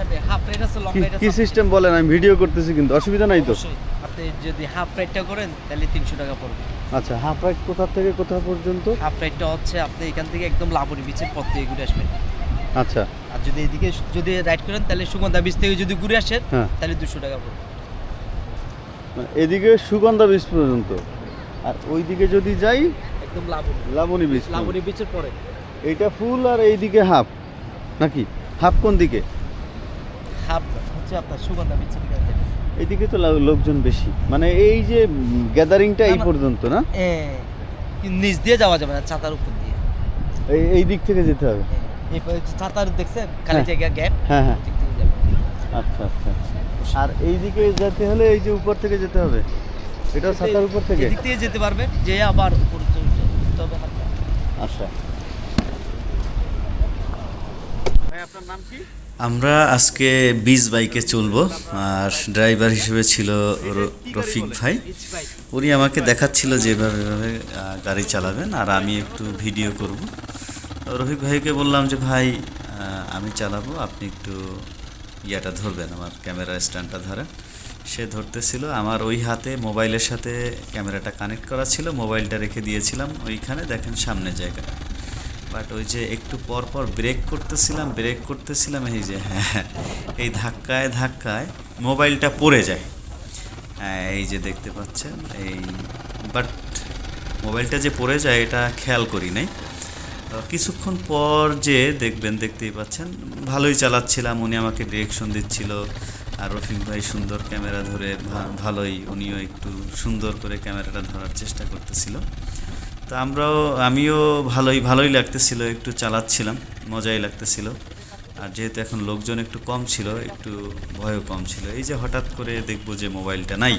হিসাবে half ride আছে long ride কি সিস্টেম বলেন? আমি ভিডিও করতেছি কিন্তু অসুবিধা নাই তো? আপনি যদি হাফ রাইডটা করেন তাহলে তিনশো টাকা পড়বে। আচ্ছা হাফ রাইড কোথা থেকে কোথা পর্যন্ত? হাফ রাইডটা হচ্ছে আপনি এখান থেকে একদম লাবণী বিচের পথ থেকে ঘুরে আসবেন। আচ্ছা। আর যদি এদিকে যদি রাইড করেন তাহলে সুগন্ধা বিচ থেকে যদি ঘুরে আসেন হ্যাঁ। তাহলে দুশো টাকা পড়বে। মানে এদিকে সুগন্ধা বীজ পর্যন্ত। আর ওইদিকে যদি যাই একদম লাবণী। লাবণী বীজ লাবণী বিচের পরে। এইটা ফুল আর এইদিকে হাফ নাকি? হাফ কোন দিকে? হাফ হচ্ছে আপনার সুগন্ধা বিচের দিকে তো লোকজন বেশি। মানে এই যে গ্যাদারিংটা এই। পর্যন্ত না? নিচ দিয়ে যাওয়া যাবে না ছাতার উপর দিয়ে। এই এই দিক থেকে যেতে হবে? এই ছাতার দেখছেন? খালি হ্যাঁ। জায়গা গ্যাপ হ্যাঁ হ্যাঁ। দিক আচ্ছা আচ্ছা আচ্ছা। আর এইদিকে যেতে হলে এই যে উপর থেকে যেতে হবে? এটাও ছাতার উপর থেকে? এদিক থেকে যেতে পারবেন যে আবার উপরে যেতে হবে আচ্ছা। ভাই আপনার নাম কি? আমরা আজকে বিচ বাইকে চলবো, আর ড্রাইভার হিসেবে ছিল রফিক ভাই। উনি আমাকে দেখাচ্ছিল যে এভাবে এভাবে গাড়ি চালাবেন, আর আমি একটু ভিডিও করব। রফিক ভাইকে বললাম যে, ভাই আমি চালাবো, আপনি একটু ইয়াটা ধরবেন, আমার ক্যামেরা স্ট্যান্ডটা ধরেন। সে ধরতেছিল, আমার ওই হাতে মোবাইলের সাথে ক্যামেরাটা কানেক্ট করা ছিল, মোবাইলটা রেখে দিয়েছিলাম ওইখানে, দেখেন সামনে জায়গা বাট ওই যে একটু পর পর ব্রেক করতেছিলাম ব্রেক করতেছিলাম, এই যে হ্যাঁ এই ধাক্কায় ধাক্কায় মোবাইলটা পড়ে যায়। হ্যাঁ এই যে দেখতে পাচ্ছেন, এই বাট মোবাইলটা যে পড়ে যায়, এটা খেয়াল করি নাই। কিছুক্ষণ পর যে দেখবেন, দেখতেই পাচ্ছেন, ভালোই চালাচ্ছিলাম, উনি আমাকে ডিরেকশন দিচ্ছিল। আর রফিক ভাই সুন্দর ক্যামেরা ধরে ভালোই, উনিও একটু সুন্দর করে ক্যামেরাটা ধরার চেষ্টা করতেছিল। তো আমরাও, আমিও ভালোই ভালোই লাগতেছিল, একটু চালাচ্ছিলাম, মজাই লাগতেছিল। আর যেহেতু এখন লোকজন একটু কম ছিল, একটু ভয়ও কম ছিল। এই যে হঠাৎ করে দেখব যে মোবাইলটা নাই।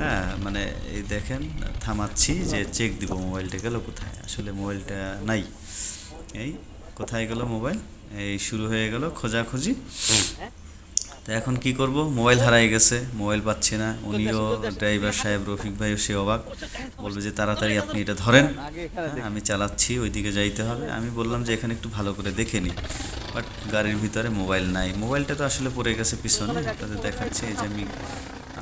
হ্যাঁ মানে এই দেখেন, থামাচ্ছি যে চেক দিব মোবাইলটা গেল কোথায়। আসলে মোবাইলটা নাই। এই কোথায় গেল মোবাইল? এই শুরু হয়ে গেল খোঁজাখুঁজি। তো এখন কি করব? মোবাইল হারাই গেছে মোবাইল পাচ্ছি না। উনিও ড্রাইভার সাহেব রফিক ভাইও সে অবাক। বলবে যে তাড়াতাড়ি আপনি এটা ধরেন। হ্যাঁ, আমি চালাচ্ছি ওইদিকে যাইতে হবে। আমি বললাম যে এখানে একটু ভালো করে দেখে নিই বাট গাড়ির ভিতরে মোবাইল নাই। মোবাইলটা তো আসলে পড়ে গেছে পিছনে আপনাদের দেখাচ্ছে। এই যে আমি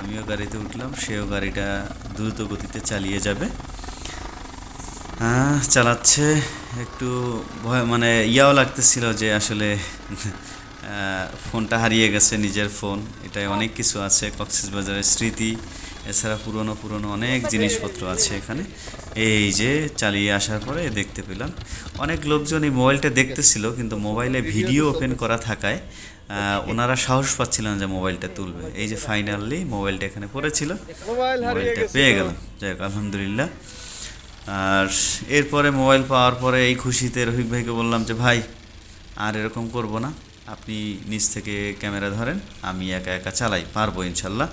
আমিও গাড়িতে উঠলাম সেও গাড়িটা দ্রুত গতিতে চালিয়ে যাবে। হ্যাঁ চালাচ্ছে। একটু ভয় মানে ইয়াও লাগতেছিল যে আসলে ফোনটা হারিয়ে গেছে নিজের ফোন। এটাই অনেক কিছু আছে, কক্সবাজারের স্মৃতি, এছাড়া পুরনো পুরনো অনেক জিনিসপত্র আছে এখানে। এই যে চালিয়ে আসার পরে দেখতে পেলাম। অনেক লোকজন এই মোবাইলটা দেখতেছিল, কিন্তু মোবাইলে ভিডিও ওপেন করা থাকায় ওনারা সাহস পাচ্ছিলেন যে মোবাইলটা তুলবে। এই যে ফাইনালি মোবাইলটা এখানে পড়েছিল, মোবাইলটা পেয়ে গেলাম। যাই হোক, আলহামদুলিল্লাহ। আর এরপরে মোবাইল পাওয়ার পরে এই খুশিতে রফিক ভাইকে বললাম যে, ভাই, আর এরকম করব না। আপনি নিচ থেকে ক্যামেরা ধরেন, আমি একা একা চালাই, পারব ইনশাল্লাহ,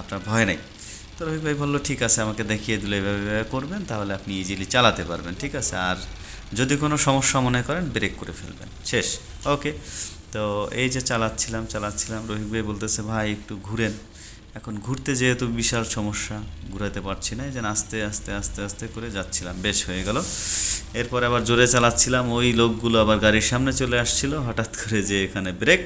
আপনার ভয় নাই। তো রবি ভাই বলল, ঠিক আছে, আমাকে দেখিয়ে দিলে, এভাবে এভাবে করবেন, তাহলে আপনি ইজিলি চালাতে পারবেন, ঠিক আছে, আর যদি কোনো সমস্যা মনে করেন ব্রেক করে ফেলবেন, শেষ ওকে তো এই যে চালাচ্ছিলাম চালাচ্ছিলাম রোহিত ভাই বলতেছে, ভাই, একটু ঘুরেন। এখন ঘুরতে যেহেতু বিশাল সমস্যা, ঘুরাতে পারছি না যেন আস্তে আস্তে আস্তে আস্তে করে যাচ্ছিলাম, বেশ হয়ে গেল। এরপর আবার জোরে চালাচ্ছিলাম, ওই লোকগুলো আবার গাড়ির সামনে চলে আসছিল, হঠাৎ করে যে এখানে ব্রেক